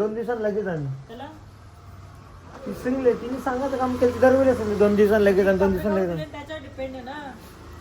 दोन दिवसांनी लगेच आम्ही त्याला? ती सिंगले तिने सांगायचं काम केलं की दरवेळेस आम्ही दोन दिवसांनी लगेच आणि दोन दिवसांनी लगेच उलट त्याच्यावर डिपेंड आहे ना.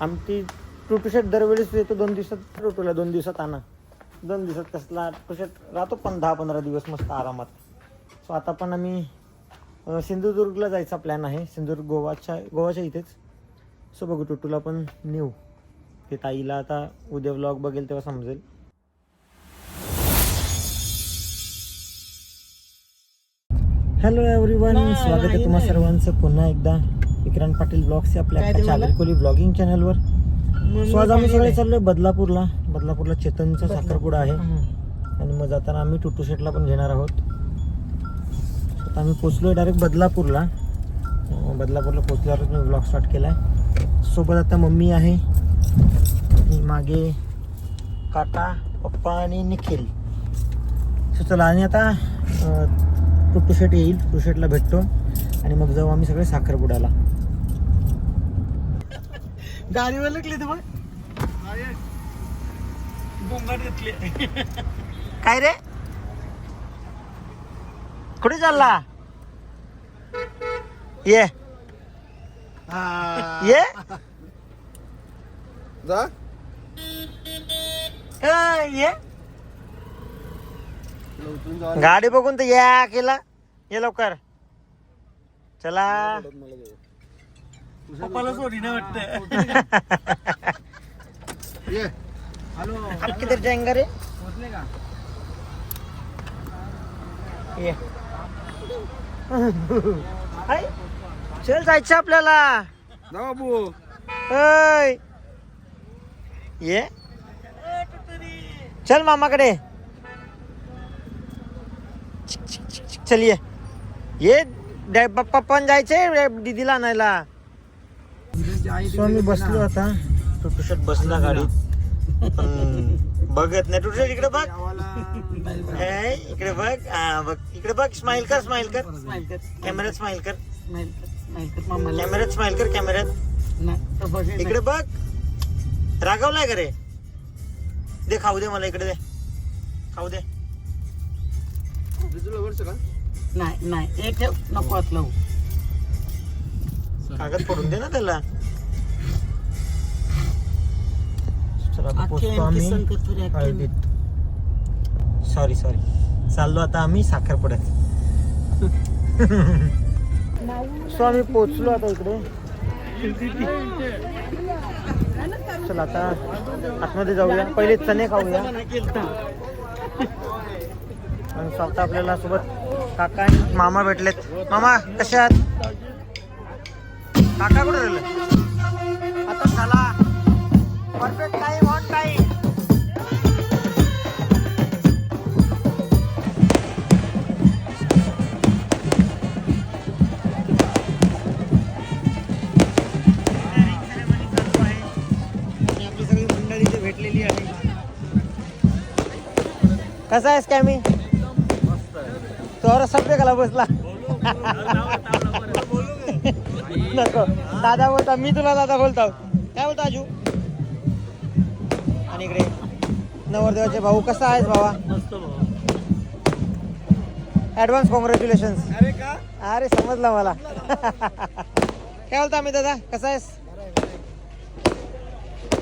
आमची टुटू शेट दरवेळेस येतो दोन दिवसात टुटूला दोन दिवसात आणा. दोन दिवसात कसला टुटू शेट राहतो पण दहा पंधरा दिवस मस्त आरामात. सो आता पण आम्ही अं, सिंधुदुर्गला जायचा प्लॅन आहे. सिंधुदुर्ग गोवाच्या गोवाच्या इथेच. सो बघू टुटूला पण नेऊ. ते ताईला आता उद्या व्लॉग बघेल तेव्हा समजेल. हॅलो एव्हरीवन स्वागत आहे तुम्हा सर्वांचं पुन्हा एकदा. विक्रांत पाटील ब्लॉग्स आपल्या? चादरकोली ब्लॉगिंग चॅनलवर सो आज आम्ही सगळे चाललोय बदलापूरला. बदलापूरला चेतनचा साखरपुडा आहे. आणि मग जाताना आम्ही टुटू शेटला पण घेणार आहोत. आता आम्ही पोचलोय डायरेक्ट बदलापूरला. बदलापूरला पोचल्यावरच मी ब्लॉग स्टार्ट केलाय. सोबत आता मम्मी आहे. आणि मागे काका पप्पा आणि निखिल. सो चला आणि आता शेट येईल शेटला भेटतो. आणि मग जाऊ आम्ही सगळे साखरपुड्याला. गाडीवर लागली तर काय रे? कुठे चालला? ये. ये. जा. ये. गाडी बघून तर या केला. ये लवकर. चला. पप्पाला सोडी ना वाटतं ये. आप किधर जाएंगे रे? पोहोचले का? ये. हाय चल जायचं आपल्याला. बाबू. ऐ ये. चल मामाकडे. चलिए ये पप्पा पण जायचे दीदीला आणायला. सो आम्ही बसलो आता. टुटुशट बसला गाडीत. पण बघत नाही. टुटुशट इकडे बघ. हे, इकडे बघ. बघ. इकडे बघ. स्माइल कर स्माइल कर. स्माइल कर. कॅमेऱ्यात स्माइल कर. स्माइल कर स्माइल कर मामाला. कॅमेऱ्यात स्माइल कर कॅमेऱ्यात तो इकडे बघ. रागवलाय का रे? दे खाऊ दे मला इकडे दे. खाऊ दे. तुला वर्ष का? नाही नाही. एक ठेव नको असलं कागद पडून दे ना त्याला. चला पोचतो आम्ही. हळदीत. सॉरी सॉरी चाललो आता आम्ही साखरपुड्यात. सो आम्ही पोचलो आता इकडे. चला आता आतमध्ये जाऊया. पहिले चणे खाऊया. आणि स्वतः आपल्याला सोबत काका मामा भेटलेत. मामा कसे आहात? काका कुठे राहिले आता झाला परफेक्ट टाइम ऑन टाइम आपली सगळी भेटलेली आहे कसा आहेस काय मी तो सभ्य कला बसला. नको. दादा बोलता मी तुला दादा बोलतो. काय बोलतो आजू? आणि इकडे नवरदेवाचे भाऊ कसा आहेस भावा? ऍडव्हान्स कॉंग्रॅच्युलेशन अरे का? अरे समजला मला. काय बोलता आम्ही दादा? कसा आहेस?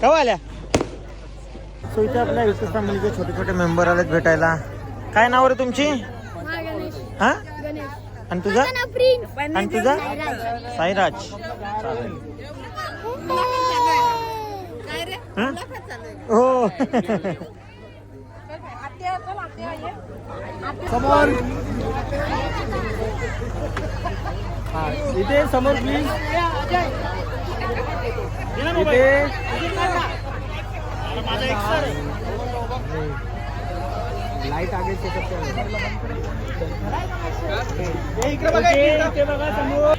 केव्हा आल्या? सो इथे आपल्या विशेष फॅमिलीचे छोटे छोटे मेंबर आलेत भेटायला. काय नाव रे तुमची? हा? आणि तुझा? आणि तुझा? साईराज. हं? हो. समोर. इथे समोर प्लीज इथे. लाइट आगे इकडे बघा इकडे बघा समोर.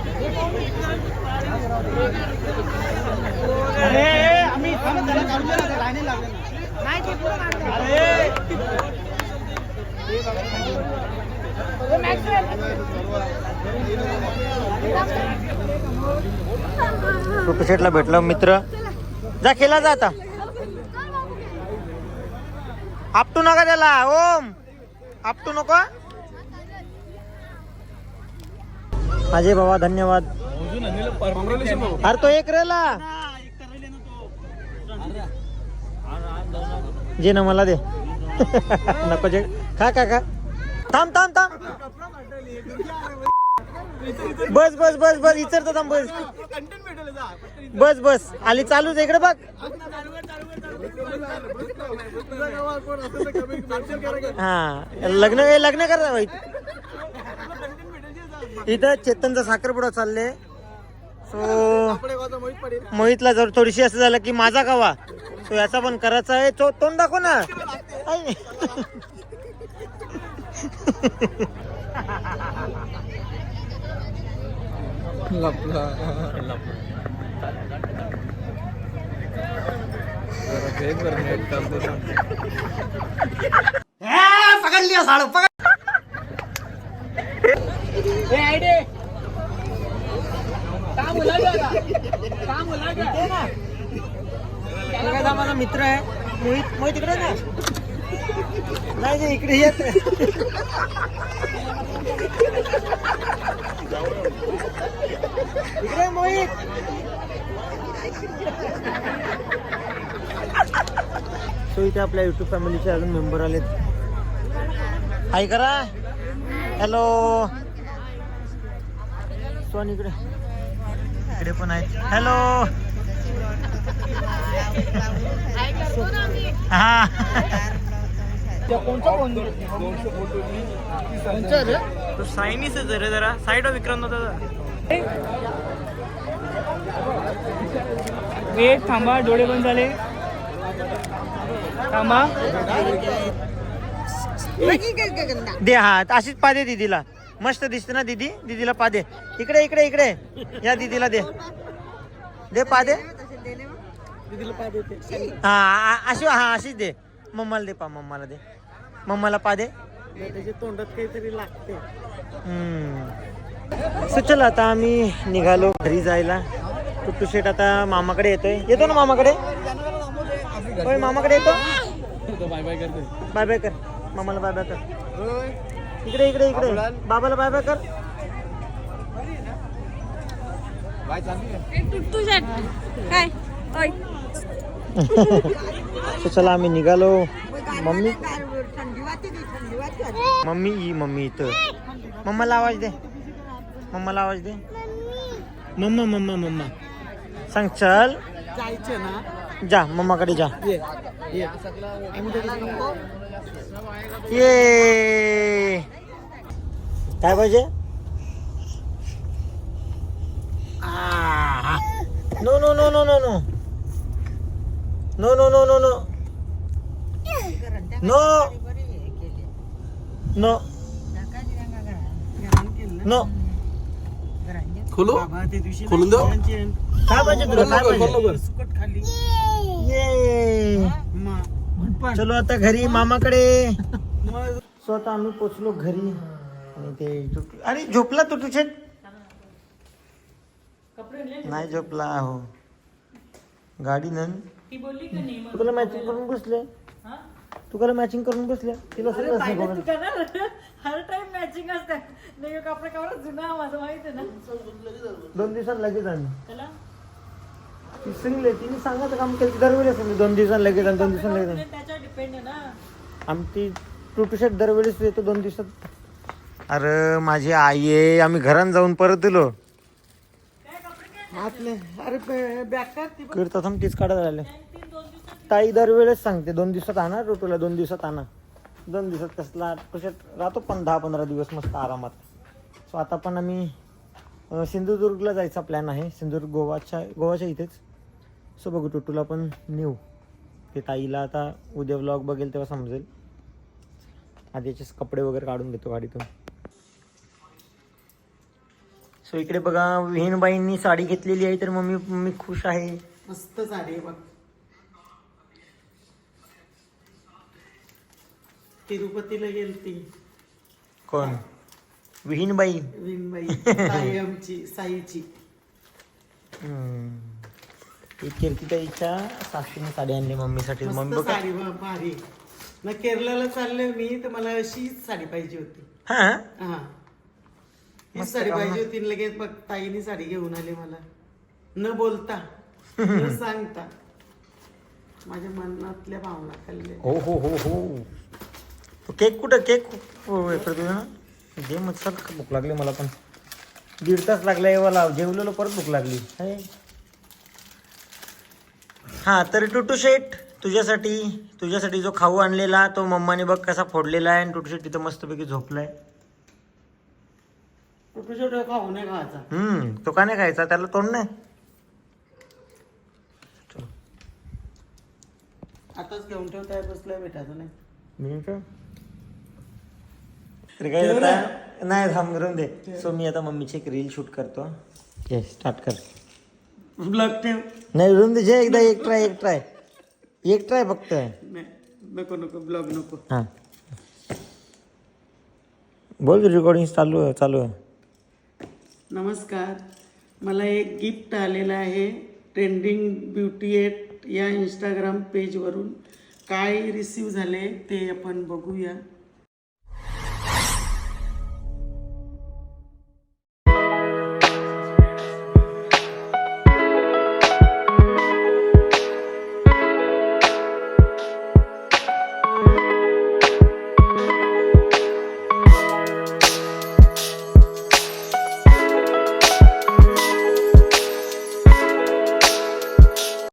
अरे आम्ही शेटला भेटलं मित्र. जा केला जा आता. आपटू नका त्याला ओम. आपटू नको. अजय बाबा धन्यवाद. अरे तो एक रेला जे ना मला दे. नको जे. खा का का थांब थांब थांब. बस बस बस बस. इचरतो थांब बस. बस बस. आली चालूच इकडे बघ. हा लग्न लग्न करता भाई. इथं चेतनचा साखरपुडा चालले सो मोहितला जर थोडीशी असं झालं की माझा गावा. सो याचा पण करायचा आहे. तो तोंड दाखव ना. आई. पकडली साड पकड बघा, माझा मित्र आहे मोहित मोहित इकडे ना नाही नाही, इकडे येत इकडे मोहित सो इथे आपल्या युट्यूब फॅमिलीचे अजून मेंबर आलेत. हाय करा. हॅलो सोन इकडे. इकडे पण आहेत. हॅलो हा. तो सायनीच आहे जरा. जरा साईड विक्रांत होता थांबा डोळे बंद झाले. थांबा दे हा अशीच पादे दीदीला. मस्त दिसते ना दीदी? दीदीला पादे इकडे इकडे इकडे. या दीदीला दे. दे पादे हा अशी हा अशीच दे. मम्माला दे पा मम्माला दे. मम्माला पादे तोंडात काहीतरी लागते हम्म. सो आता आम्ही निघालो घरी जायला. टुट्टू शेट आता मामाकडे येतोय. येतो ना मामाकडे? होय मामाकडे येतो? बाय बाय कर. मामाला बाय बाय कर. इकडे इकडे इकडे. बाबाला बाय बाय कर काय? ओय so चला आम्ही निघालो. मम्मी? मम्मी ई मम्मी इथं. मम्माला आवाज दे. मम्माला आवाज दे. Mamma mamma mamma. सांग चल. जायचं ना. जा मम्माकडे जा. ये. काय पाहिजे? No no no no no no. No no no no no. No. No. No. खोलो? खोलून देऊ? काय पाहिजे तुला? काय पाहिजे? सुकट खाली ये। चलो आता घरी मामाकडे. स्वतः आम्ही पोचलो घरी. आणि ते अरे झोपला तू तुझे? नाही झोपला हो. गाडी न तू त्याला मॅचिंग करून बसले तू त्याला मॅचिंग करून बसले तिला सगळं. हर टाइम मॅचिंग असतात नाही कपडा कपडा जुना माझं माहीत आहे ना? दोन दिवसात लगेच आम्ही. ती सिंगले तिने सांगायचं काम केलं दरवेळेस आम्ही दोन दिवसांनी लगेच आणि दोन दिवसांनी लगेच आणि. त्याच्यावर डिपेंड आहे ना. आमची टुटू शर्ट दरवेळेस येतो दोन दिवसात. अरे माझी आई आहे आम्ही घरात जाऊन परत दिलो हातले अरे बॅकर ती करता थांब तीच काढत राहिले ताई दरवेळेस सांगते दोन दिवसात आणा रोटूला दोन दिवसात आणा. दोन दिवसात कसला कशात राहतो पण दहा पंधरा दिवस मस्त आरामात. सो आता पण आम्ही अं, सिंधुदुर्गला जायचा प्लॅन आहे. सिंधुदुर्ग गोवाच्या गोवाच्या इथेच. सो बघू टुटूला पण नेऊ. ते ताईला आता उद्या व्लॉग बघेल तेव्हा समजेल. आधी याचे कपडे वगैरे काढून घेतो गाडीतून. सो इकडे बघा विहीनबाईंनी साडी घेतलेली आहे तर मम्मी मम्मी खुश आहे. मस्त साडी आहे बघ. तिरुपतीला गेलती. कोण? विहीनबाई विनबाई साई आमची साईची. हम्म. कीर्तिताईच्या सासूने साडी आणली मम्मीसाठी. मम्मी बघा. साडी भारी. ना केरलाला चालले मी तर मला अशी साडी पाहिजे होती. हा? हा. हीच साडी पाहिजे होती आणि लगेच बघ ताईने साडी घेऊन आली मला. न बोलता न सांगता. माझ्या मनातल्या भावना खाल्ल्या. हो हो हो हो. तो केक कुठं केक प्रतिभा जे मग सर भूक लागली मला पण. दीड तास लागला येवाला जेवलेलो परत भूक लागली. हा तर टुटू शेट तुझ्यासाठी तुझ्यासाठी जो खाऊ आणलेला तो मम्माने बघ कसा फोडलेला आहे आणि टुटू शेट तिथं मस्तपैकी झोपलाय. छोटं खाऊ नाही खायचा. हम्म तो का नाही खायचा? त्याला तोंड नाही. आताच घेऊन ठेवताय बसलाय भेटायचं नाही. मी का? तर काय आता? नाही थांब राहून दे. सो मी आता मम्मीची एक रील शूट करतो. ये स्टार्ट कर. ब्लॉग ठेव. नाही राहून दे जे एकदा एक ट्राय एक ट्राय एक ट्राय फक्त. नाही नको नको ब्लॉग नको. हां. बोल रेकॉर्डिंग चालू आहे चालू. आहे नमस्कार. मला एक गिफ्ट आलेलं आहे. ट्रेंडिंग ब्युटी एट या इंस्टाग्राम पेजवरून काय रिसीव झाले ते आपण बघूया.